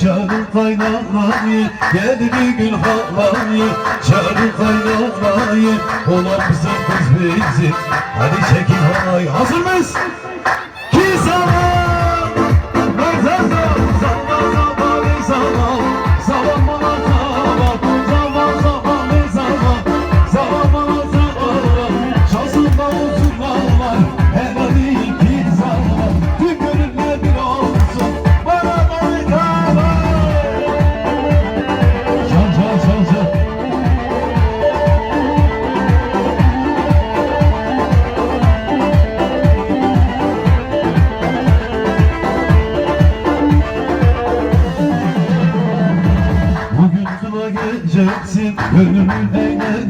Çağırın kaynanayı Geldi gün halayı Çağırın kaynanayı Olan bizim kız bizim Hadi çekin halay Hazır mıyız? Gönlümün eğlence